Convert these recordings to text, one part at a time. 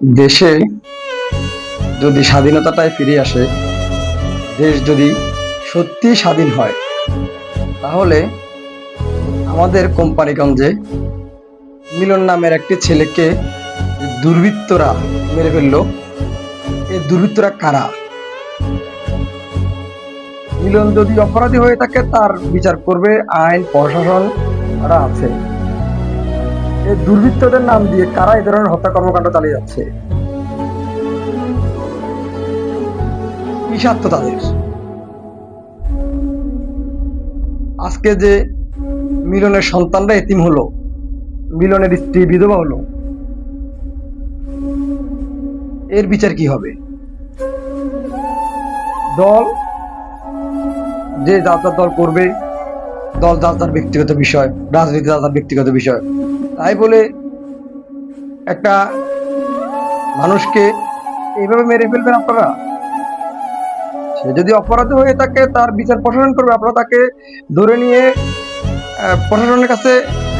দেশে যদি স্বাধীনতাটাই ফিরে আসে, দেশ যদি সত্যি স্বাধীন হয়, তাহলে আমাদের কোম্পানিগঞ্জে মিলন নামের একটি ছেলেকে দুর্বৃত্তরা মেরে ফেলল। এই দুর্বৃত্তরা কারা? মিলন যদি অপরাধী হয়ে থাকে, তার বিচার করবে আইন, প্রশাসন আছে। এই দুর্বৃত্তদের নাম দিয়ে কারা এ ধরনের হত্যা কর্মকাণ্ড চালিয়ে যাচ্ছে? তাদের। আজকে যে মিলনের সন্তানরা এতিম হলো, মিলনের স্ত্রী বিধবা হলো, এর বিচার কি হবে? দল, যে যার দল করবে, দল যার ব্যক্তিগত বিষয়, রাজনীতি যার ব্যক্তিগত বিষয় তাই বলে একটা মানুষকে এইভাবে মেরে ফেলবেন আপনারা? সে যদি অপরাধী হয়ে থাকে, তার বিচার প্রশাসন করবে। আপনারা তাকে ধরে নিয়ে প্রশাসনের কাছে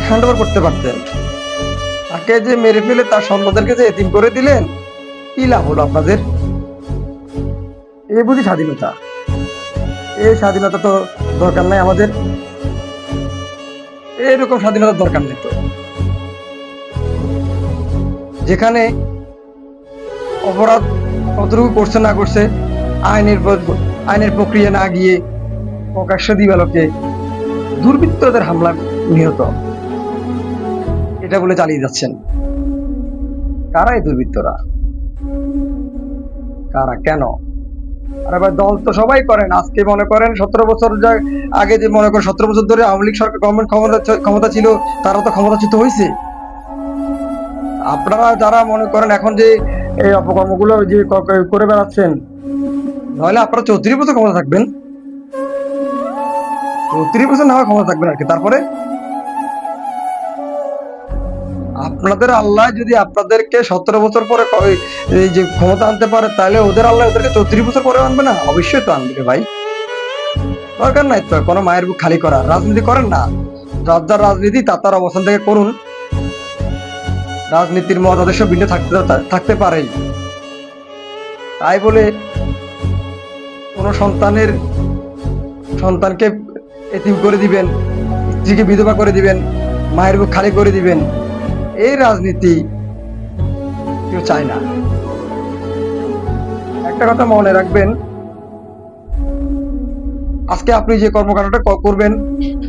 হ্যান্ড ওভার করতে পারতেন। তাকে যে মেরে ফেলে, তার সন্তানদেরকে যে এতিম করে দিলেন, কি লাভ হলো আপনাদের? এই বুঝি স্বাধীনতা। এই স্বাধীনতা তো দরকার নাই আমাদের। এরকম স্বাধীনতার দরকার নেই তো। যেখানে অপরাধ কতটুকু করছে না করছে, আইনের আইনের প্রক্রিয়া না গিয়ে প্রকাশ্য দিবালোকে দুর্বৃত্তদের হামলা নিহত। এটা বলে চালিয়ে যাচ্ছেন। কারা এই দুর্বৃত্তরা? কারা? কেন? আরে ভাই, দল তো সবাই করেন। আজকে মনে করেন সতেরো বছর আগে যে মনে করেন সতেরো বছর ধরে আওয়ামী লীগ সরকার গভর্নমেন্ট ক্ষমতা ক্ষমতা ছিল তারা তো ক্ষমতাচ্যুত হয়েছে আপনারা যারা মনে করেন এখন যে এই অপকর্মগুলো যে করে বেড়াচ্ছেন নাহলে আপনারা চৌত্রিশ বছর ক্ষমতা থাকবেন। চৌত্রিশ বছর না হয় ক্ষমতা থাকবেন আর কি। তারপরে আপনাদের আল্লাহ যদি আপনাদেরকে সতেরো বছর পরে এই যে ক্ষমতা আনতে পারে, তাহলে ওদের আল্লাহ ওদেরকে চৌত্রিশ বছর পরে আনবে না? অবশ্যই তো আনবে ভাই। দরকার নাই তো, কোনো মায়ের বুক খালি করা। রাজনীতি করেন না। যার যার রাজনীতি, তার তার অবস্থান থেকে করুন। রাজনীতির মতাদর্শ ভিন্ন থাকতে থাকতে পারে তাই বলে কোনো সন্তানের সন্তানকে এতিম করে দিবেন, স্ত্রীকে বিধবা করে দিবেন, মায়ের বুক খালি করে দিবেন, এই রাজনীতি কেউ চায় না। একটা কথা মনে রাখবেন, আজকে আপনি যে কর্মকাণ্ডটা করবেন,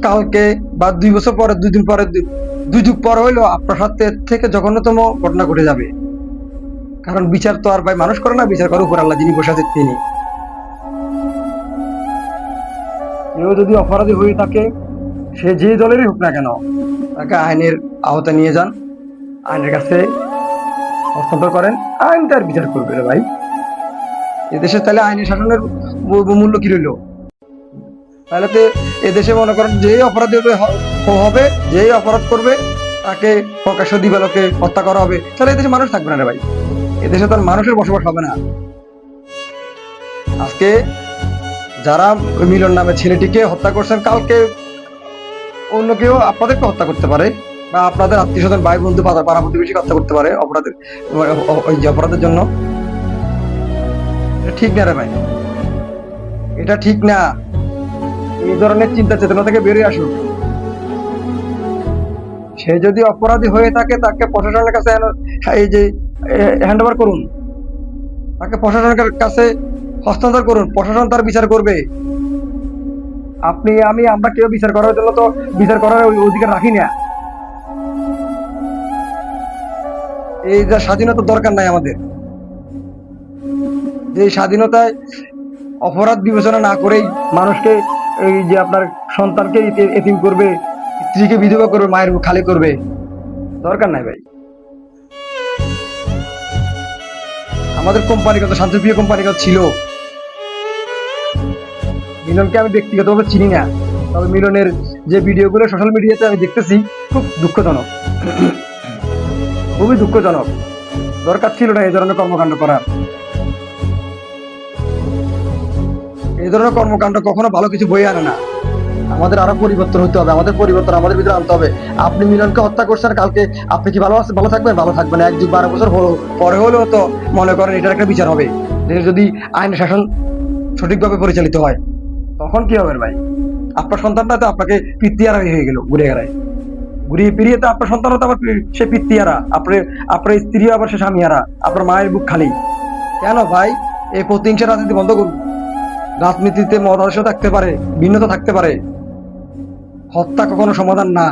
কালকে বা দুই বছর পরে, দুই দিন পরে দুই যুগ পর হইলেও আপনার সাথে থেকে জঘন্যতম ঘটনা ঘটে যাবে। কারণ বিচার তো আর ভাই মানুষ করে না, বিচার করে উপর আল্লাহ যিনি বসে আছেন তিনি। কেউ যদি অপরাধী হয়ে থাকে, সে যে দলেরই হোক না কেন, তাকে আইনের আওতায় নিয়ে যান, আইনের কাছে হস্তান্তর করেন, আইন তার বিচার করবে রে ভাই। এদেশে তাহলে আইনের শাসনের মূল্য কি রইল? তাহলে তো এদেশে মনে করেন যেই অপরাধী হবে যেই অপরাধ করবে, তাকে প্রকাশ্য দিবালোকে হত্যা করা হবে। তাহলে এদেশে মানুষ থাকবে না রে ভাই। এদেশে তার মানুষের বসবাস হবে না। আজকে যারা মিলন নামে ছেলেটিকে হত্যা করছেন, কালকে অন্য কেউ আপনাদেরকে হত্যা করতে পারে বা আপনাদের আত্মীয় স্বজন ভাই বন্ধু পাড়া প্রতিবেশী হত্যা করতে পারে অপরাধের, ওই যে অপরাধের জন্য। ঠিক না রে ভাই। এটা ঠিক না। এই ধরনের চিন্তা চেতনা থেকে বেরিয়ে আসুন সে যদি অপরাধী হয়ে থাকে, তাকে প্রশাসনের কাছে এই যে হ্যান্ড ওভার করুন। তাকে প্রশাসনের কাছে হস্তান্তর করুন। প্রশাসন তার বিচার করবে। আপনি, আমি, আমরা কেউ বিচার করার জন্য তো বিচার করার অধিকার রাখি না। এই যা স্বাধীনতা দরকার নাই আমাদের। যে স্বাধীনতায় অপরাধ বিবেচনা না করেই মানুষকে এই যে আপনার সন্তানকে এতিম করবে, স্ত্রীকে বিধবা করবে, মায়ের খালি করবে, দরকার নাই ভাই। আমাদের কোম্পানি কত শান্তিপ্রিয় কোম্পানি কত ছিল। মিলনকে আমি ব্যক্তিগতভাবে চিনি না, তবে মিলনের যে ভিডিওগুলো সোশ্যাল মিডিয়াতে আমি দেখতেছি, খুব দুঃখজনক। খুবই দুঃখজনক। দরকার ছিল না এই ধরনের কর্মকাণ্ড করার। এই ধরনের কর্মকাণ্ড কখনো ভালো কিছু বয়ে আনে না। আমাদের আরও পরিবর্তন হতে হবে, আমাদের পরিবর্তন আমাদের ভিতরে আনতে হবে। আপনি মিলনকে হত্যা করছেন কালকে, আপনি কি ভালো আছেন? ভালো থাকবেন? ভালো থাকবেন। এক যুগ বারো বছর হলো, পরে হলেও তো মনে করেন এটার একটা বিচার হবে। যদি আইন শাসন সঠিকভাবে পরিচালিত হয়, তখন কি হবে ভাই? আপনার সন্তানটা তো আপনাকে পিত্তিয়ারা হয়ে গেল ঘুরে গেড়ায় ঘুরিয়ে ফিরিয়ে তো আপনার সন্তানও তো আবার সে পিত্তিয়ারা। আপনার আপনার স্ত্রীও আবার সে স্বামীহারা আপনার মায়ের বুক খালি। কেন ভাই? এই প্রতিহিংসা রাজনীতি বন্ধ করুন। রাজনীতিতে মতাদর্শ থাকতে পারে, ভিন্নতা থাকতে পারে। হত্যা কখনো সমাধান না।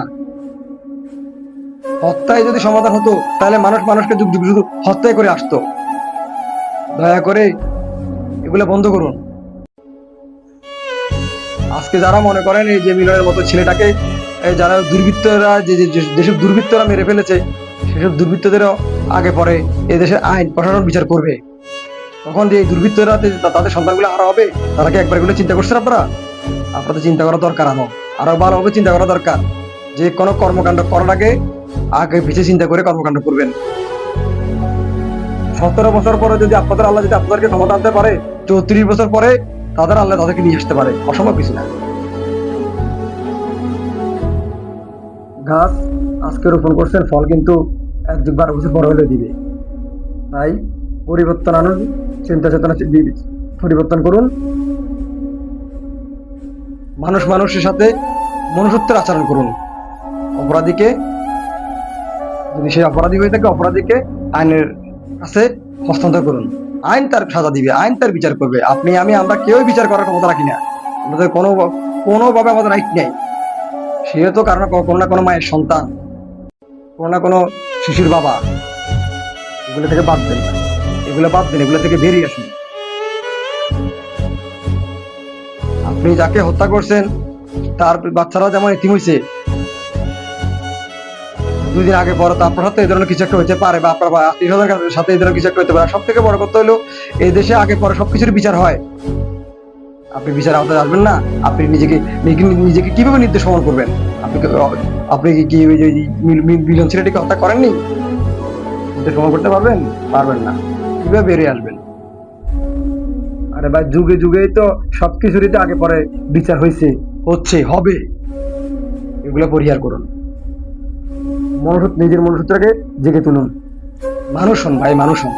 হত্যায় যদি সমাধান হতো, তাহলে মানুষ মানুষকে যুগ যুগ শুধু হত্যাই করে আসতো। দয়া করে এগুলো বন্ধ করুন। আজকে যারা মনে করেন এই যে মিলনের মতো ছেলেটাকে যারা দুর্বৃত্তরা, যে যেসব দুর্বৃত্তরা মেরে ফেলেছে, সেসব দুর্বৃত্তদেরও আগে পরে এই দেশের আইন প্রশাসন বিচার করবে। তখন যে দুর্বৃত্তরা তাদের সন্তানগুলো আরও হবে, তারা কি একবার এগুলো চিন্তা করছেন আপনারা? আপনাদের চিন্তা করা দরকার আরও আরও ভালোভাবে চিন্তা করা দরকার। যে কোনো কর্মকাণ্ড করার আগে আগে পিছিয়ে চিন্তা করে কর্মকাণ্ড করবেন। সতেরো বছর পরে যদি আপনাদের আল্লাহ যদি আপনাদেরকে ক্ষমতা আনতে পারে, চৌত্রিশ বছর পরে তাদের আল্লাহ তাদেরকে নিয়ে আসতে পারে। অসম্ভব কিছু না। গাছ আজকে রোপণ করছেন, ফল কিন্তু এক যুগ বারো বছর পরে হলে দিবে। তাই পরিবর্তন আনুন। চিন্তা চেতনা পরিবর্তন করুন। মানুষ মানুষের সাথে মনুষ্যত্বের আচরণ করুন। অপরাধীকে, যদি সে অপরাধী হয়ে থাকে, অপরাধীকে আইনের কাছে হস্তান্তর করুন। আইন তার সাজা দিবে, আইন তার বিচার করবে। আপনি, আমি, আমরা কেউই বিচার করার ক্ষমতা রাখি না। আমাদের কোনো কোনোভাবে আমাদের রাইট নেই। সে তো কারণ কোনো না কোনো মায়ের সন্তান, কোনো না কোনো শিশুর বাবা। এগুলো থেকে বাদ দেন। না। এগুলো বাদ দেন, এগুলো থেকে বেরিয়ে আসুন। আপনি যাকে হত্যা করছেন, তার বাচ্চারা যেমন এতিম হয়েছে দুই দিন আগে পরে তো আপনার সাথে এই ধরনের কিছু একটা হতে পারে, বা আপনার আত্মীয় সাথে এই ধরনের কিছু একটা হতে পারে। সব থেকে বড় কথা হলো, এই দেশে আগে পরে সবকিছুর বিচার হয়। আপনি বিচার আওতায় আসবেন না, আপনি নিজেকে নিজেকে- কীভাবে নির্দেশ প্রমাণ করবেন? আপনি আপনি কি- মিলন ছেলেটিকে হত্যা করেননি? নির্দেশ প্রমাণ করতে পারবেন? পারবেন না। কীভাবে বেরিয়ে আসবেন? আরে ভাই, যুগে যুগেই তো সবকিছুরই তো আগে পরে বিচার হয়েছে হচ্ছে, হবে। এগুলো পরিহার করুন। মনুষ্য, নিজের মনুষ্যত্বকে জেগে তুলুন। মানুষ হন ভাই, মানুষ হন।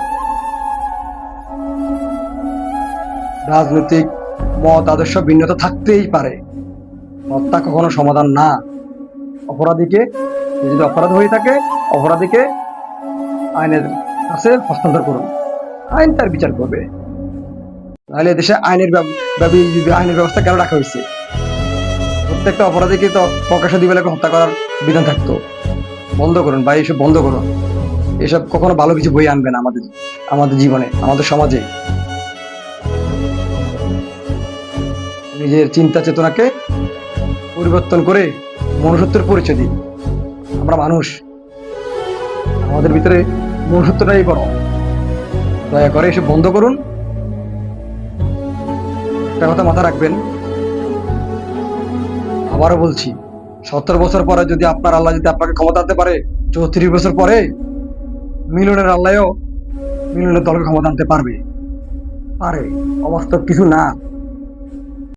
রাজনৈতিক মত, আদর্শ ভিন্নতা থাকতেই পারে। হত্যা কখনো সমাধান না। অপরাধীকে, যদি অপরাধ হয়ে থাকে, অপরাধীকে আইনের কাছে হস্তান্তর করুন। আইন তার বিচার করবে। নাহলে দেশে আইনের আইনের ব্যবস্থা কেন রাখা হয়েছে? প্রত্যেকটা অপরাধীকে তো প্রকাশ দিবেলাকে হত্যা করার বিধান থাকতো। বন্ধ করুন ভাই, এসব বন্ধ করুন। এসব কখনো ভালো কিছু বই আনবে না আমাদের আমাদের জীবনে, আমাদের সমাজে। নিজের চিন্তা চেতনাকে পরিবর্তন করে মনুষ্যত্বের পরিচয় দিই আমরা মানুষ। আমাদের ভিতরে মনুষ্যত্বটাই বড়। দয়া করে এসে বন্ধ করুন। একটা কথা মাথা রাখবেন। আবারও বলছি, সত্তর বছর পরে যদি আপনার আল্লাহ যদি আপনাকে ক্ষমতা আনতে পারে, চৌত্রিশ বছর পরে মিলনের আল্লাহও মিলনের দলকে ক্ষমতা আনতে পারবে। পারে অবাস্তব কিছু না।